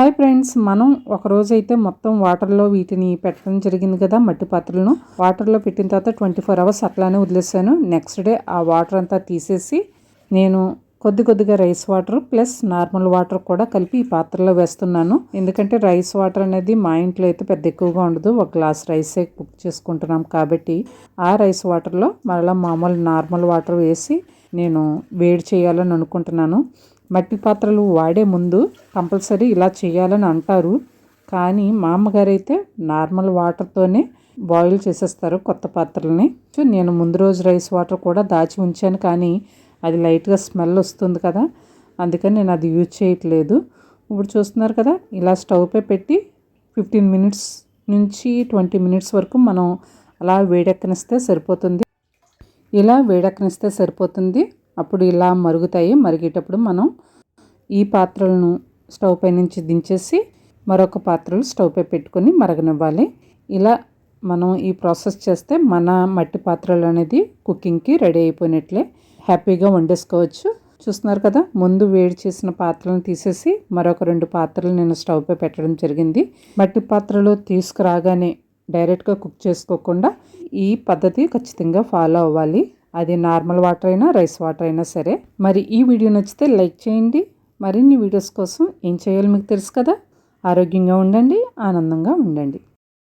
Hi friends మనం ఒక రోజు అయితే మొత్తం వాటర్లో వీటిని పెట్టడం జరిగింది కదా మట్టి పాత్రలను. వాటర్లో పెట్టిన తర్వాత ట్వంటీ ఫోర్ అవర్స్ అట్లానే వదిలేసాను. నెక్స్ట్ డే ఆ వాటర్ అంతా తీసేసి నేను కొద్ది కొద్దిగా rice water plus normal water కూడా కలిపి ఈ పాత్రలో వేస్తున్నాను. ఎందుకంటే రైస్ వాటర్ అనేది మా ఇంట్లో అయితే పెద్ద ఎక్కువగా ఉండదు. ఒక గ్లాస్ రైసే కుక్ చేసుకుంటున్నాం కాబట్టి ఆ రైస్ వాటర్లో మరలా మామూలు నార్మల్ వాటర్ వేసి నేను వేడి చేయాలని అనుకుంటున్నాను. మట్టి పాత్రలు వాడే ముందు కంపల్సరీ ఇలా చేయాలని అంటారు. కానీ మా అమ్మగారు అయితే నార్మల్ వాటర్తోనే బాయిల్ చేసేస్తారు కొత్త పాత్రలని. సో నేను ముందు రోజు రైస్ వాటర్ కూడా దాచి ఉంచాను కానీ అది లైట్గా స్మెల్ వస్తుంది కదా అందుకని నేను అది యూజ్ చేయట్లేదు. ఇప్పుడు చూస్తున్నారు కదా ఇలా స్టవ్ పై పెట్టి ఫిఫ్టీన్ మినిట్స్ నుంచి ట్వంటీ మినిట్స్ వరకు మనం అలా వేడెక్కనిస్తే సరిపోతుంది. ఇలా వేడెక్కనిస్తే సరిపోతుంది. అప్పుడు ఇలా మరుగుతాయి. మరిగేటప్పుడు మనం ఈ పాత్రలను స్టవ్ పై నుంచి దించేసి మరొక పాత్రలు స్టవ్ పై పెట్టుకొని మరగనివ్వాలి. ఇలా మనం ఈ ప్రాసెస్ చేస్తే మన మట్టి పాత్రలు అనేది కుకింగ్కి రెడీ అయిపోయినట్లే హ్యాపీగా వండేసుకోవచ్చు. చూస్తున్నారు కదా ముందు వేడి చేసిన పాత్రలను తీసేసి మరొక రెండు పాత్రలు నేను స్టవ్ పై పెట్టడం జరిగింది. మట్టి పాత్రలు తీసుకురాగానే డైరెక్ట్గా కుక్ చేసుకోకుండా ఈ పద్ధతి ఖచ్చితంగా ఫాలో అవ్వాలి. అది నార్మల్ వాటర్ అయినా రైస్ వాటర్ అయినా సరే. మరి ఈ వీడియో నచ్చితే లైక్ చేయండి. మరిన్ని వీడియోస్ కోసం ఏం చేయాలో మీకు తెలుసు కదా? ఆరోగ్యంగా ఉండండి ఆనందంగా ఉండండి.